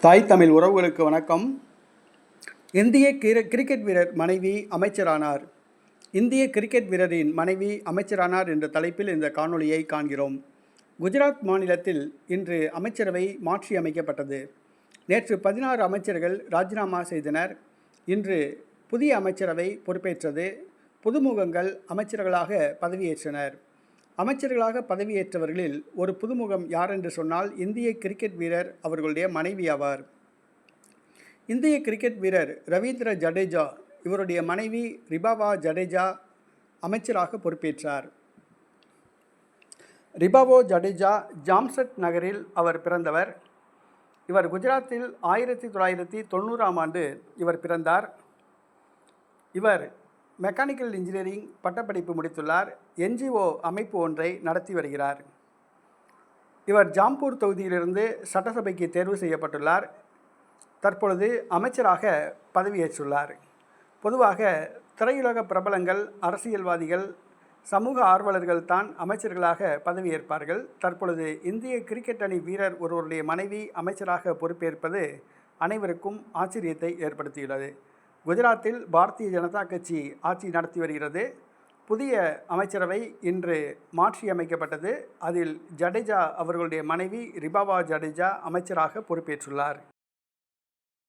தாய் தமிழ் உறவுகளுக்கு வணக்கம். இந்திய கிரிக்கெட் வீரர் மனைவி அமைச்சரானார். இந்திய கிரிக்கெட் வீரரின் மனைவி அமைச்சரானார் என்ற தலைப்பில் இந்த காணொளியை காண்கிறோம். குஜராத் மாநிலத்தில் இன்று அமைச்சரவை மாற்றி அமைக்கப்பட்டது. நேற்று பதினாறு அமைச்சர்கள் ராஜினாமா செய்தனர். இன்று புதிய அமைச்சரவை பொறுப்பேற்றது. புதுமுகங்கள் அமைச்சர்களாக பதவியேற்றனர். அமைச்சர்களாக பதவியேற்றவர்களில் ஒரு புதுமுகம் யார் என்று சொன்னால் இந்திய கிரிக்கெட் வீரர் அவர்களுடைய மனைவி ஆவார். இந்திய கிரிக்கெட் வீரர் ரவீந்திர ஜடேஜா இவருடைய மனைவி ரிபாவா ஜடேஜா அமைச்சராக பொறுப்பேற்றார். ரிபாவோ ஜடேஜா ஜாம்சட் நகரில் அவர் பிறந்தவர். இவர் குஜராத்தில் ஆயிரத்தி தொள்ளாயிரத்தி தொண்ணூறாம் ஆண்டு இவர் பிறந்தார். இவர் மெக்கானிக்கல் இன்ஜினியரிங் பட்டப்படிப்பு முடித்துள்ளார். என்ஜிஓ அமைப்பு ஒன்றை நடத்தி வருகிறார். இவர் ஜாம்பூர் தொகுதியிலிருந்து சட்டசபைக்கு தேர்வு செய்யப்பட்டுள்ளார். தற்பொழுது அமைச்சராக பதவியேற்றுள்ளார். பொதுவாக திரையுலக பிரபலங்கள் அரசியல்வாதிகள் சமூக ஆர்வலர்கள் தான் அமைச்சர்களாக பதவியேற்பார்கள். தற்பொழுது இந்திய கிரிக்கெட் அணி வீரர் ஒருவருடைய மனைவி அமைச்சராக பொறுப்பேற்பது அனைவருக்கும் ஆச்சரியத்தை ஏற்படுத்தியுள்ளது. குஜராத்தில் பாரதிய ஜனதா கட்சி ஆட்சி நடத்தி வருகிறது. புதிய அமைச்சரவை இன்று மாற்றி அமைக்கப்பட்டது அதில் ஜடேஜா அவர்களுடைய மனைவி ரிபாவா ஜடேஜா அமைச்சராக பொறுப்பேற்றுள்ளார்.